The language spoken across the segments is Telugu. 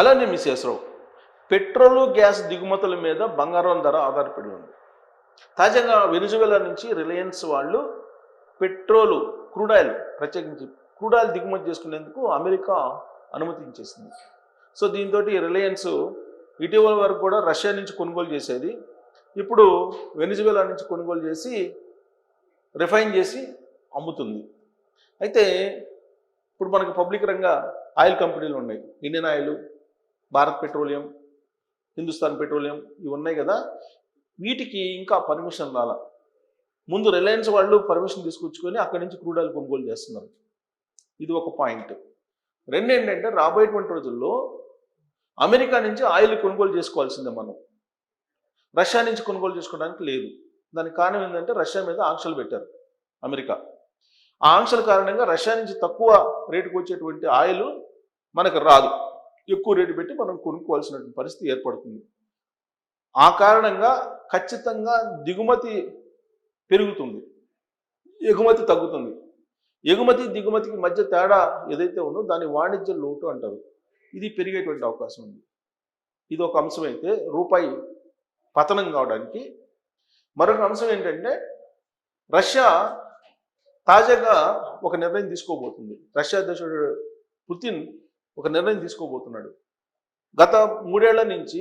అలానే నేను పెట్రోలు గ్యాస్ దిగుమతుల మీద బంగారం ధర ఆధారపడి ఉంది. తాజాగా వెనుజువెలా నుంచి రిలయన్స్ వాళ్ళు పెట్రోలు క్రూడ్ ఆయిల్ ప్రత్యేకించి క్రూడ్ ఆయిల్ దిగుమతి చేసుకునేందుకు అమెరికా అనుమతించేసింది సో దీంతో రిలయన్స్ ఇటీవల వరకు కూడా రష్యా నుంచి కొనుగోలు చేసేది. ఇప్పుడు వెనుజువెలా నుంచి కొనుగోలు చేసి రిఫైన్ చేసి అమ్ముతుంది. అయితే ఇప్పుడు మనకు పబ్లిక్ రంగ ఆయిల్ కంపెనీలు ఉన్నాయి. Indian oil Bharat petroleum Hindustan petroleum ఇవి ఉన్నాయి కదా. వీటికి ఇంకా పర్మిషన్ రాల. ముందు రిలయన్స్ వాళ్ళు పర్మిషన్ తీసుకొచ్చుకొని అక్కడి నుంచి క్రూడ్ ఆయిల్ కొనుగోలు చేస్తున్నారు. ఇది ఒక పాయింట్ రెండు ఏంటంటే రాబోయేటువంటి రోజుల్లో అమెరికా నుంచి ఆయిల్ కొనుగోలు చేసుకోవాల్సిందే మనం. రష్యా నుంచి కొనుగోలు చేసుకోవడానికి లేదు. దానికి కారణం ఏంటంటే రష్యా మీద ఆంక్షలు పెట్టారు అమెరికా. ఆ ఆంక్షల కారణంగా రష్యా నుంచి తక్కువ రేటుకు వచ్చేటువంటి ఆయిల్ మనకు రాదు. ఎక్కువ రేటు పెట్టి మనం కొనుక్కోవాల్సిన పరిస్థితి ఏర్పడుతుంది. ఆ కారణంగా ఖచ్చితంగా దిగుమతి పెరుగుతుంది. ఎగుమతి తగ్గుతుంది. ఎగుమతి దిగుమతికి మధ్య తేడా ఏదైతే ఉందో దాన్ని వాణిజ్య లోటు అంటారు. ఇది పెరిగేటువంటి అవకాశం ఉంది. ఇది ఒక అంశం అయితే రూపాయి పతనం కావడానికి. మరొక అంశం ఏంటంటే రష్యా తాజాగా ఒక నిర్ణయం తీసుకోబోతుంది. రష్యా అధ్యక్షుడు పుతిన్ ఒక నిర్ణయం తీసుకోబోతున్నాడు. గత మూడేళ్ళ నుంచి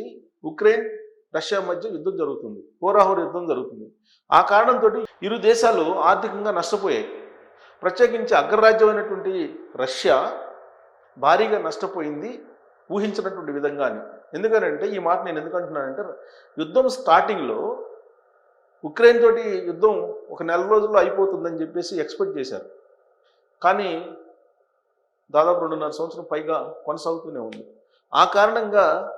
ఉక్రెయిన్ రష్యా మధ్య యుద్ధం జరుగుతుంది. హోరాహోర యుద్ధం జరుగుతుంది. ఆ కారణంతో ఇరు దేశాలు ఆర్థికంగా నష్టపోయాయి. ప్రత్యేకించి అగ్రరాజ్యమైనటువంటి రష్యా భారీగా నష్టపోయింది ఊహించినటువంటి విధంగానే. ఎందుకనంటే ఈ మాట నేను ఎందుకంటున్నానంటే యుద్ధం స్టార్టింగ్లో ఉక్రెయిన్ తోటి యుద్ధం ఒక నెల రోజుల్లో అయిపోతుందని చెప్పేసి ఎక్స్పెక్ట్ చేశారు. కానీ దాదాపు రెండున్నర సంవత్సరం పైగా కొనసాగుతూనే ఉంది. ఆ కారణంగా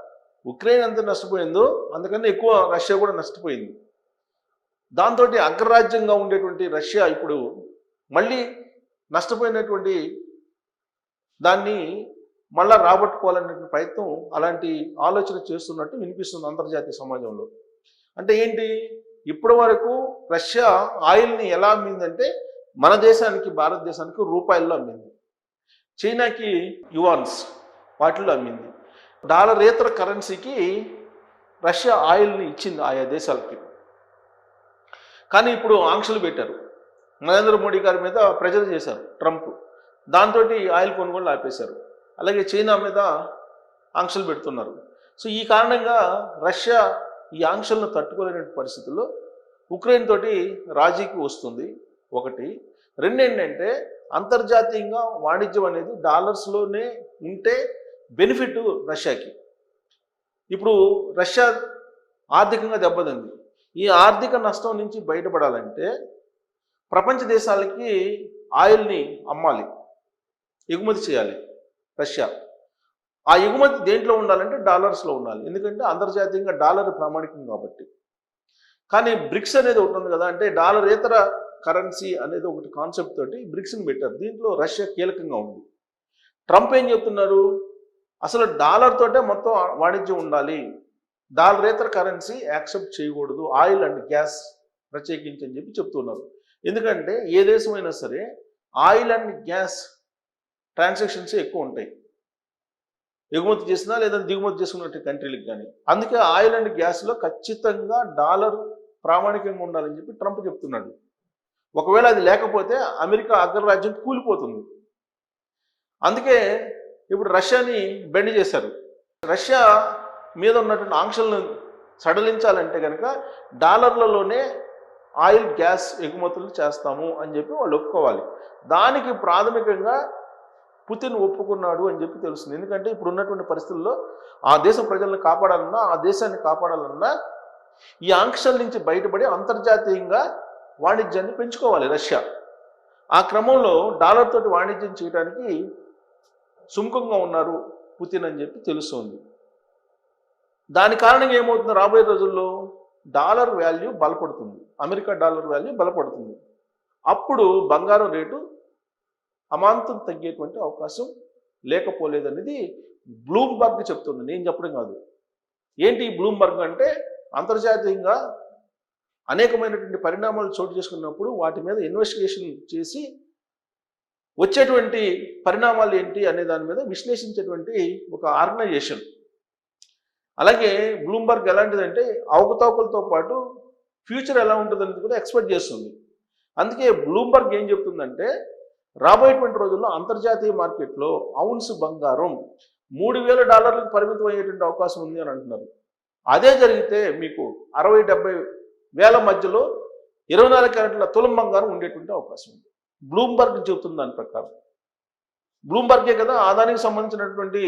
ఉక్రెయిన్ ఎంత నష్టపోయిందో అందుకని ఎక్కువ రష్యా కూడా నష్టపోయింది. దాంతో అగ్రరాజ్యంగా ఉండేటువంటి రష్యా ఇప్పుడు మళ్ళీ నష్టపోయినటువంటి దాన్ని మళ్ళా రాబట్టుకోవాలనే ప్రయత్నం అలాంటి ఆలోచన చేస్తున్నట్టు వినిపిస్తుంది అంతర్జాతీయ సమాజంలో. అంటే ఏంటి? ఇప్పటి వరకు రష్యా ఆయిల్ని ఎలా అమ్మిందంటే మన దేశానికి భారతదేశానికి రూపాయల్లో అమ్మింది. చైనాకి యువాన్స్ వాటిల్లో అమ్మింది. డాలర్ ఏతర కరెన్సీకి రష్యా ఆయిల్ని ఇచ్చింది ఆయా దేశాలకి. కానీ ఇప్పుడు ఆంక్షలు పెట్టారు. నరేంద్ర మోడీ గారి మీద ప్రెజర్ చేశారు ట్రంప్. దాంతో ఆయిల్ కొనుగోలు ఆపేశారు. అలాగే చైనా మీద ఆంక్షలు పెడుతున్నారు. సో ఈ కారణంగా రష్యా ఈ ఆంక్షలను తట్టుకోలేని పరిస్థితుల్లో ఉక్రెయిన్ తోటి రాజీకి వస్తుంది ఒకటి. రెండు ఏంటంటే అంతర్జాతీయంగా వాణిజ్యం అనేది డాలర్స్లోనే ఉంటే బెనిఫిట్ రష్యాకి. ఇప్పుడు రష్యా ఆర్థికంగా దెబ్బతింది. ఈ ఆర్థిక నష్టం నుంచి బయటపడాలంటే ప్రపంచ దేశాలకి ఆయిల్ని అమ్మాలి. ఎగుమతి చేయాలి రష్యా. ఆ ఎగుమతి దేంట్లో ఉండాలంటే డాలర్స్లో ఉండాలి. ఎందుకంటే అంతర్జాతీయంగా డాలర్ ప్రామాణికం కాబట్టి. కానీ బ్రిక్స్ అనేది ఒకటి ఉంది కదా అంటే డాలర్ ఇతర కరెన్సీ అనేది ఒకటి కాన్సెప్ట్ తోటి బ్రిక్స్ని పెట్టారు. దీంట్లో రష్యా కీలకంగా ఉంది. ట్రంప్ ఏం చెప్తున్నారు? అసలు డాలర్ తోటే మొత్తం వాణిజ్యం ఉండాలి. డాలర్ కరెన్సీ యాక్సెప్ట్ చేయకూడదు. ఆయిల్ అండ్ గ్యాస్ ప్రత్యేకించి అని చెప్పి చెప్తున్నారు. ఎందుకంటే ఏ దేశమైనా సరే ఆయిల్ అండ్ గ్యాస్ ట్రాన్సాక్షన్స్ ఎక్కువ ఉంటాయి. ఎగుమతి చేసినా లేదా దిగుమతి చేసుకున్నట్టు కంట్రీలకు కానీ అందుకే ఆయిల్ అండ్ గ్యాస్లో ఖచ్చితంగా డాలర్ ప్రామాణికంగా ఉండాలని చెప్పి ట్రంప్ చెప్తున్నాడు. ఒకవేళ అది లేకపోతే అమెరికా అగ్రరాజ్యం కూలిపోతుంది. అందుకే ఇప్పుడు రష్యాని బెండ్ చేశారు. రష్యా మీద ఉన్నటువంటి ఆంక్షలను సడలించాలంటే కనుక డాలర్లలోనే ఆయిల్ గ్యాస్ ఎగుమతులు చేస్తాము అని చెప్పి వాళ్ళు ఒప్పుకోవాలి. దానికి ప్రాథమికంగా పుతిన్ ఒప్పుకున్నాడు అని చెప్పి తెలుస్తుంది. ఎందుకంటే ఇప్పుడు ఉన్నటువంటి పరిస్థితుల్లో ఆ దేశ ప్రజలను కాపాడాలన్నా ఆ దేశాన్ని కాపాడాలన్నా ఈ ఆంక్షల నుంచి బయటపడి అంతర్జాతీయంగా వాణిజ్యాన్ని పెంచుకోవాలి రష్యా. ఆ క్రమంలో డాలర్ తోటి వాణిజ్యం చేయడానికి సుముఖంగా ఉన్నారు పుతిన్ అని చెప్పి తెలుస్తోంది. దాని కారణంగా ఏమవుతుంది? రాబోయే రోజుల్లో డాలర్ వాల్యూ బలపడుతుంది. అమెరికా డాలర్ వాల్యూ బలపడుతుంది. అప్పుడు బంగారం రేటు అమాంతం తగ్గేటువంటి అవకాశం లేకపోలేదనేది బ్లూంబర్గ్ చెప్తుంది. నేను చెప్పడం కాదు. ఏంటి ఈ బ్లూంబర్గ్ అంటే అంతర్జాతీయంగా అనేకమైనటువంటి పరిణామాలు చోటు చేసుకున్నప్పుడు వాటి మీద ఇన్వెస్టిగేషన్ చేసి వచ్చేటువంటి పరిణామాలు ఏంటి అనే దాని మీద విశ్లేషించేటువంటి ఒక ఆర్గనైజేషన్ అలాగే బ్లూంబర్గ్ ఎలాంటిదంటే అవకతవకలతో పాటు ఫ్యూచర్ ఎలా ఉంటుందని కూడా ఎక్స్పెక్ట్ చేస్తుంది. అందుకే బ్లూంబర్గ్ ఏం చెప్తుందంటే రాబోయేటువంటి రోజుల్లో అంతర్జాతీయ మార్కెట్లో అవున్స్ బంగారం మూడు వేల డాలర్లకు పరిమితం అయ్యేటువంటి అవకాశం ఉంది అని అంటున్నారు. అదే జరిగితే మీకు అరవై డెబ్బై వేల మధ్యలో ఇరవై నాలుగు క్యారెట్ల తులం బంగారం ఉండేటువంటి అవకాశం ఉంది. బ్లూంబర్గ్ చెబుతుంది దాని ప్రకారం. బ్లూంబర్గే కదా ఆదానికి సంబంధించినటువంటి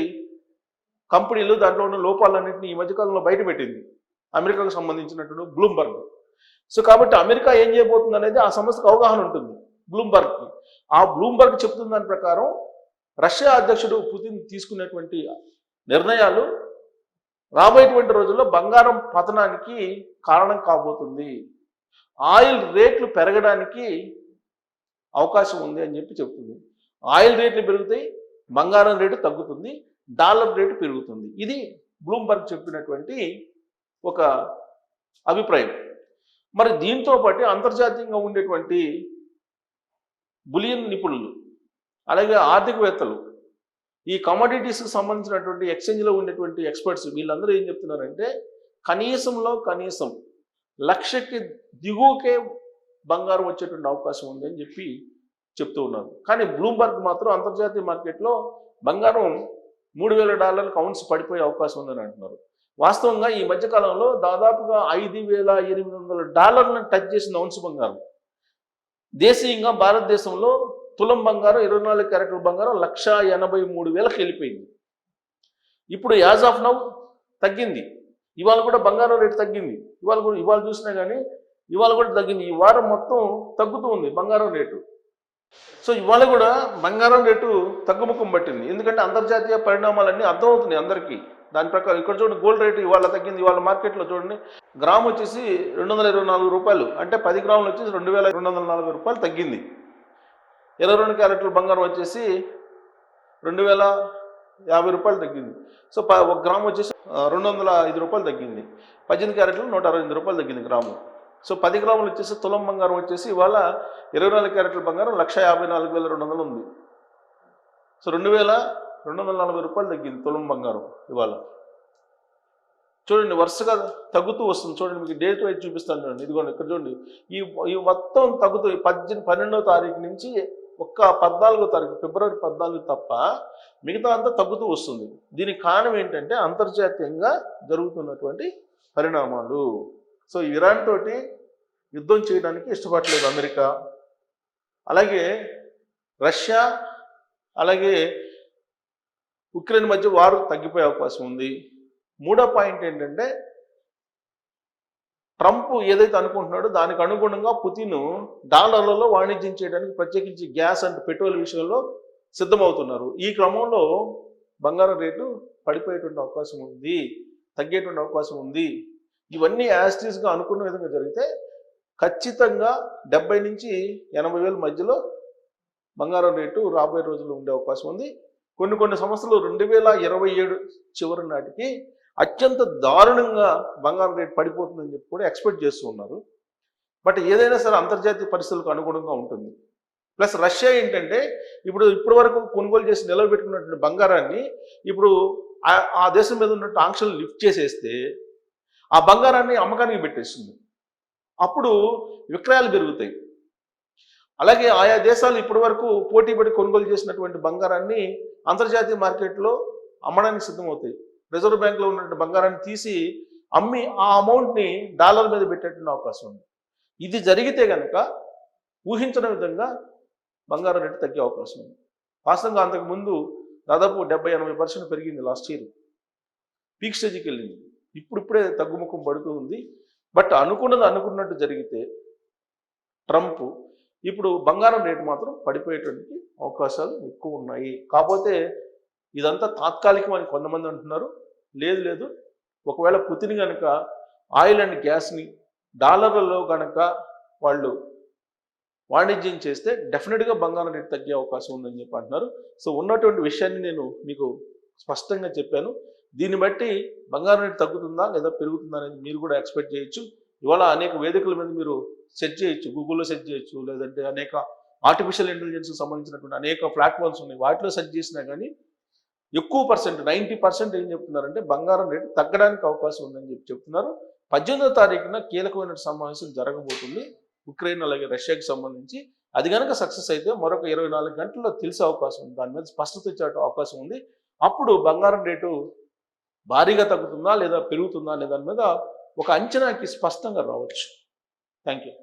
కంపెనీలు దాంట్లో ఉన్న లోపాలన్నింటినీ ఈ మధ్యకాలంలో బయటపెట్టింది అమెరికాకు సంబంధించినటువంటి బ్లూంబర్గ్. సో కాబట్టి అమెరికా ఏం చేయబోతుంది అనేది ఆ సంస్థకు అవగాహన ఉంటుంది బ్లూంబర్గ్కి. ఆ బ్లూంబర్గ్ చెప్తున్న దాని ప్రకారం రష్యా అధ్యక్షుడు పుతిన్ తీసుకునేటువంటి నిర్ణయాలు రాబోయేటువంటి రోజుల్లో బంగారం పతనానికి కారణం కాబోతుంది. ఆయిల్ రేట్లు పెరగడానికి అవకాశం ఉంది అని చెప్పి చెప్తుంది. ఆయిల్ రేట్లు పెరుగుతాయి బంగారం రేటు తగ్గుతుంది డాలర్ రేటు పెరుగుతుంది. ఇది బ్లూంబర్గ్ చెప్పినటువంటి ఒక అభిప్రాయం. మరి దీంతో పాటు అంతర్జాతీయంగా ఉండేటువంటి బులియన్ నిపుణులు అలాగే ఆర్థికవేత్తలు ఈ కమోడిటీస్కి సంబంధించినటువంటి ఎక్స్చేంజ్లో ఉండేటువంటి ఎక్స్పర్ట్స్ వీళ్ళందరూ ఏం చెప్తున్నారంటే కనీసంలో కనీసం లక్షకి దిగువకే బంగారం వచ్చేటువంటి అవకాశం ఉంది అని చెప్పి చెప్తూ ఉన్నారు. కానీ బ్లూంబర్గ్ మాత్రం అంతర్జాతీయ మార్కెట్లో బంగారం మూడు వేల డాలర్లకు కౌన్స్ పడిపోయే అవకాశం ఉందని అంటున్నారు. వాస్తవంగా ఈ మధ్యకాలంలో దాదాపుగా ఐదు వేల ఎనిమిది వందల డాలర్లను టచ్ చేసిన ఔన్స్ బంగారం. దేశీయంగా భారతదేశంలో తులం బంగారం ఇరవై నాలుగు క్యారెట్ల బంగారం లక్ష ఎనభై మూడు వేలకు వెళ్ళిపోయింది. ఇప్పుడు యాజ్ ఆఫ్ నౌ తగ్గింది. ఇవాళ కూడా బంగారం రేటు తగ్గింది. ఇవాళ కూడా ఇవాళ చూసినా కానీ ఇవాళ కూడా తగ్గింది. ఈ వారం మొత్తం తగ్గుతూ ఉంది బంగారం రేటు. సో ఇవాళ కూడా బంగారం రేటు తగ్గుముఖం పట్టింది. ఎందుకంటే అంతర్జాతీయ పరిణామాలన్నీ అర్థమవుతున్నాయి అందరికీ. దాని ప్రకారం ఇక్కడ చూడండి గోల్డ్ రేటు ఇవాళ తగ్గింది. ఇవాళ మార్కెట్లో చూడండి గ్రామ్ వచ్చేసి రెండు వందల ఇరవై నాలుగు రూపాయలు. అంటే పది గ్రాములు వచ్చేసి రెండు వేల రెండు వందల నలభై రూపాయలు తగ్గింది. ఇరవై రెండు క్యారెట్ల బంగారం వచ్చేసి రెండు వేల యాభై రూపాయలు తగ్గింది. సో ప ఒక గ్రామ్ వచ్చేసి రెండు వందల ఐదు రూపాయలు తగ్గింది. పద్దెనిమిది క్యారెట్లు నూట అరవై ఎనిమిది రూపాయలు తగ్గింది గ్రాము. సో పది గ్రాములు వచ్చేసి తులం బంగారం వచ్చేసి ఇవాళ ఇరవై నాలుగు క్యారెట్ల బంగారం లక్ష యాభై నాలుగు వేల రెండు వందలు ఉంది. సో రెండు వేల రెండు వందల నలభై రూపాయలు తగ్గింది తులం బంగారం ఇవాళ. చూడండి వరుసగా తగ్గుతూ వస్తుంది. చూడండి మీకు డేట్ వైజ్ చూపిస్తాను చూడండి. ఇదిగోండి ఇక్కడ చూడండి. ఈ ఈ మొత్తం తగ్గుతూ ఈ పద్దెనిమిది పన్నెండవ తారీఖు నుంచి ఒక్క పద్నాలుగో తారీఖు ఫిబ్రవరి పద్నాలుగు తప్ప మిగతా అంతా తగ్గుతూ వస్తుంది. దీనికి కారణం ఏంటంటే అంతర్జాతీయంగా జరుగుతున్నటువంటి పరిణామాలు. సో ఇరాన్ తోటి యుద్ధం చేయడానికి ఇష్టపడలేదు అమెరికా. అలాగే రష్యా అలాగే ఉక్రెయిన్ మధ్య వారు తగ్గిపోయే అవకాశం ఉంది. మూడో పాయింట్ ఏంటంటే ట్రంప్ ఏదైతే అనుకుంటున్నాడో దానికి అనుగుణంగా పుతిన్ డాలర్లలో వాణిజ్యం చేయడానికి ప్రత్యేకించి గ్యాస్ అండ్ పెట్రోల్ విషయంలో సిద్ధమవుతున్నారు. ఈ క్రమంలో బంగారం రేటు పడిపోయేటువంటి అవకాశం ఉంది తగ్గేటువంటి అవకాశం ఉంది. ఇవన్నీ యాస్టీస్గా అనుకున్న విధంగా జరిగితే ఖచ్చితంగా డెబ్బై నుంచి ఎనభై వేల మధ్యలో బంగారం రేటు రాబోయే రోజుల్లో ఉండే అవకాశం ఉంది. కొన్ని కొన్ని సంస్థలు రెండు వేల ఇరవై ఏడు చివరి నాటికి అత్యంత దారుణంగా బంగారం రేటు పడిపోతుందని చెప్పి కూడా ఎక్స్పెక్ట్ చేస్తూ ఉన్నారు. బట్ ఏదైనా సరే అంతర్జాతీయ పరిస్థితులకు అనుగుణంగా ఉంటుంది. ప్లస్ రష్యా ఏంటంటే ఇప్పుడు ఇప్పటి వరకు కొనుగోలు చేసి నిలబెట్టుకున్నటువంటి బంగారాన్ని ఇప్పుడు ఆ- ఆ దేశం మీద ఉన్నట్టు ఆంక్షలు లిఫ్ట్ చేసేస్తే ఆ బంగారాన్ని అమ్మకానికి పెట్టేస్తుంది. అప్పుడు విక్రయాలు పెరుగుతాయి. అలాగే ఆయా దేశాలు ఇప్పటి వరకు పోటీ పడి కొనుగోలు చేసినటువంటి బంగారాన్ని అంతర్జాతీయ మార్కెట్లో అమ్మడానికి సిద్ధమవుతాయి. రిజర్వ్ బ్యాంక్లో ఉన్నటువంటి బంగారాన్ని తీసి అమ్మి ఆ అమౌంట్ని డాలర్ మీద పెట్టేటువంటి అవకాశం ఉంది. ఇది జరిగితే కనుక ఊహించిన విధంగా బంగారం రేటు తగ్గే అవకాశం ఉంది. వాస్తవంగా అంతకుముందు దాదాపు డెబ్బై ఎనభై పర్సెంట్ పెరిగింది లాస్ట్ ఇయర్. పీక్ స్టేజ్కి వెళ్ళింది. ఇప్పుడిప్పుడే తగ్గుముఖం పడుతూ ఉంది. బట్ అనుకున్నది అనుకున్నట్టు జరిగితే ట్రంప్ ఇప్పుడు బంగారం రేటు మాత్రం పడిపోయేటువంటి అవకాశాలు ఎక్కువ ఉన్నాయి. కాకపోతే ఇదంతా తాత్కాలికం అని కొంతమంది అంటున్నారు. లేదు లేదు. ఒకవేళ పుతిన్ కనుక ఆయిల్ అండ్ గ్యాస్ని డాలర్లలో కనుక వాళ్ళు వాణిజ్యం చేస్తే డెఫినెట్గా బంగారం రేటు తగ్గే అవకాశం ఉందని చెప్పి అంటున్నారు. సో ఉన్నటువంటి విషయాన్ని నేను మీకు స్పష్టంగా చెప్పాను. దీన్ని బట్టి బంగారం రేటు తగ్గుతుందా లేదా పెరుగుతుందా అనేది మీరు కూడా ఎక్స్పెక్ట్ చేయొచ్చు. ఇవాళ అనేక వేదికల మీద మీరు సెర్చ్ చేయొచ్చు గూగుల్లో సెర్చ్ చేయొచ్చు లేదంటే అనేక ఆర్టిఫిషియల్ ఇంటెలిజెన్స్కి సంబంధించినటువంటి అనేక ప్లాట్ఫామ్స్ ఉన్నాయి. వాటిలో సెర్చ్ చేసినా కానీ ఎక్కువ పర్సెంట్ నైంటీ పర్సెంట్ ఏం చెప్తున్నారంటే బంగారం రేటు తగ్గడానికి అవకాశం ఉందని చెప్పి చెప్తున్నారు. పద్దెనిమిదో తారీఖున కీలకమైన సమావేశం జరగబోతుంది. ఉక్రెయిన్ అలాగే రష్యాకి సంబంధించి. అది కనుక సక్సెస్ అయితే మరొక ఇరవై నాలుగు గంటల్లో తెలిసే అవకాశం ఉంది. దాని మీద స్పష్టత ఇచ్చే అవకాశం ఉంది. అప్పుడు బంగారం రేటు భారీగా తగ్గుతుందా లేదా పెరుగుతుందా అనే దాని మీద ఒక అంచనాకి స్పష్టంగా రావచ్చు. Thank you